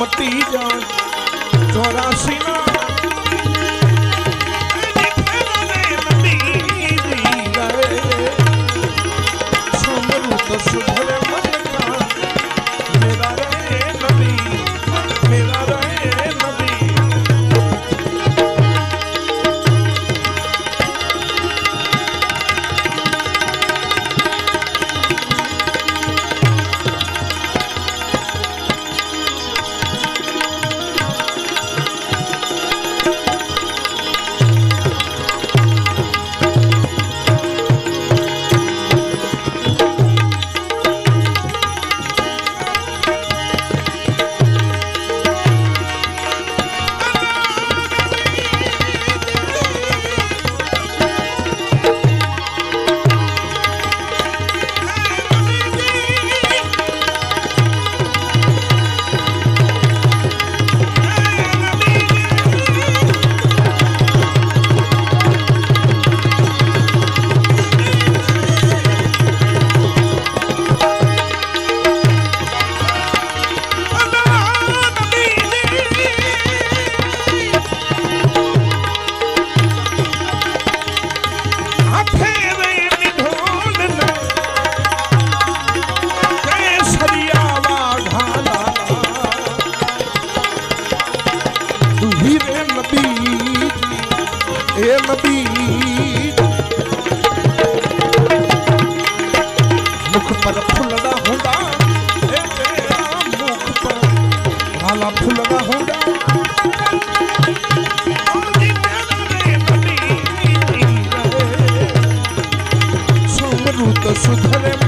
મટી જાય. ચોરાસી ના વાલા ફૂલડા હુંડા સુધરે